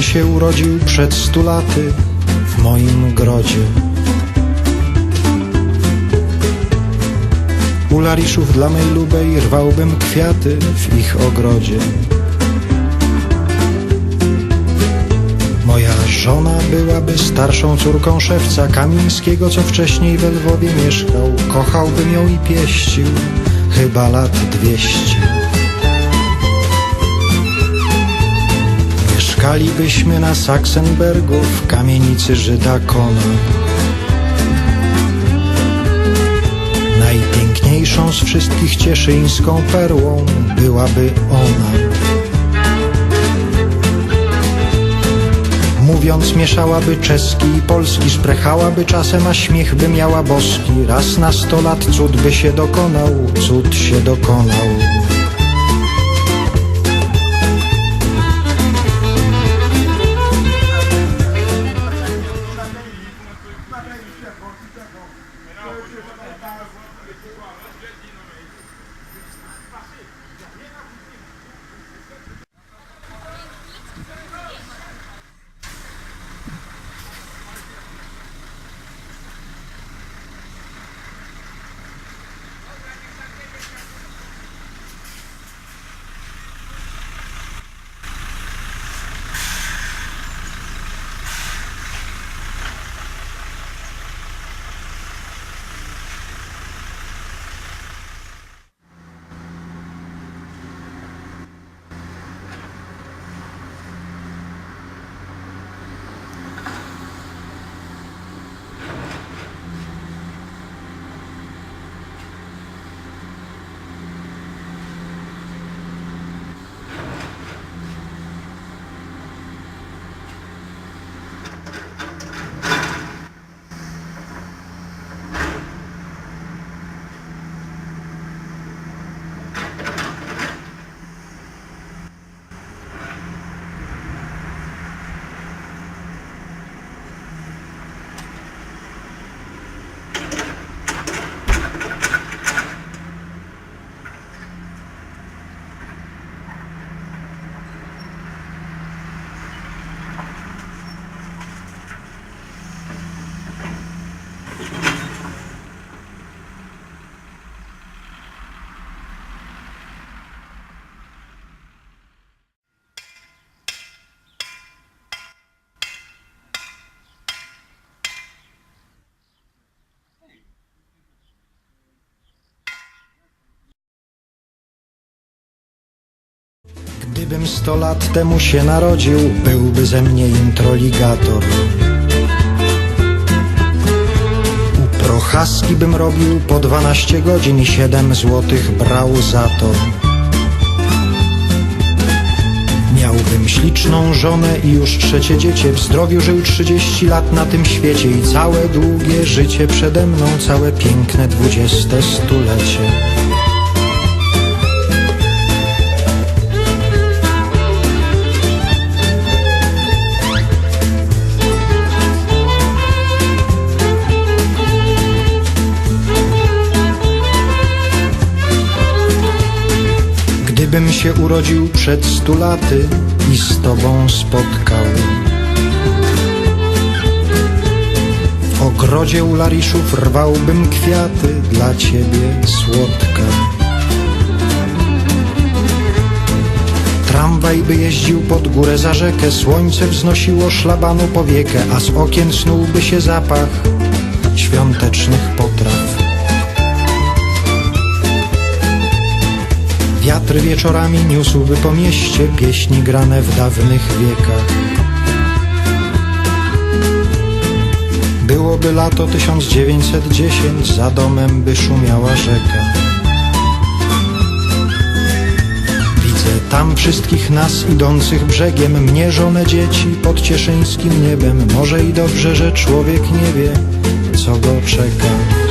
się urodził przed stu laty w moim grodzie. U lariszów dla mej lubej rwałbym kwiaty w ich ogrodzie. Moja żona byłaby starszą córką szewca Kamińskiego, co wcześniej we Lwowie mieszkał. Kochałbym ją i pieścił, chyba lat dwieście. Mieszkalibyśmy na Saksenbergu w kamienicy Żyda Kona. Najpiękniejszą z wszystkich cieszyńską perłą byłaby ona. Mówiąc mieszałaby czeski i polski Szprechałaby czasem, a śmiech by miała boski Raz na sto lat cud by się dokonał Cud się dokonał Gdybym sto lat temu się narodził Byłby ze mnie introligator. U Prochaski bym robił po 12 godzin i 7 złotych brał za to. Miałbym śliczną żonę i już trzecie dziecię W zdrowiu żył 30 lat na tym świecie I całe długie życie przede mną Całe piękne dwudzieste stulecie Gdybym się urodził przed stu laty i z tobą spotkał. W ogrodzie u lariszów rwałbym kwiaty dla ciebie słodka. Tramwaj by jeździł pod górę za rzekę Słońce wznosiło szlabanu powiekę A z okien snułby się zapach świątecznych potraw Wiatr wieczorami niósłby po mieście pieśni grane w dawnych wiekach. Byłoby lato 1910, za domem by szumiała rzeka. Widzę tam wszystkich nas idących brzegiem, mnie żonę dzieci pod cieszyńskim niebem. Może i dobrze, że człowiek nie wie, co go czeka.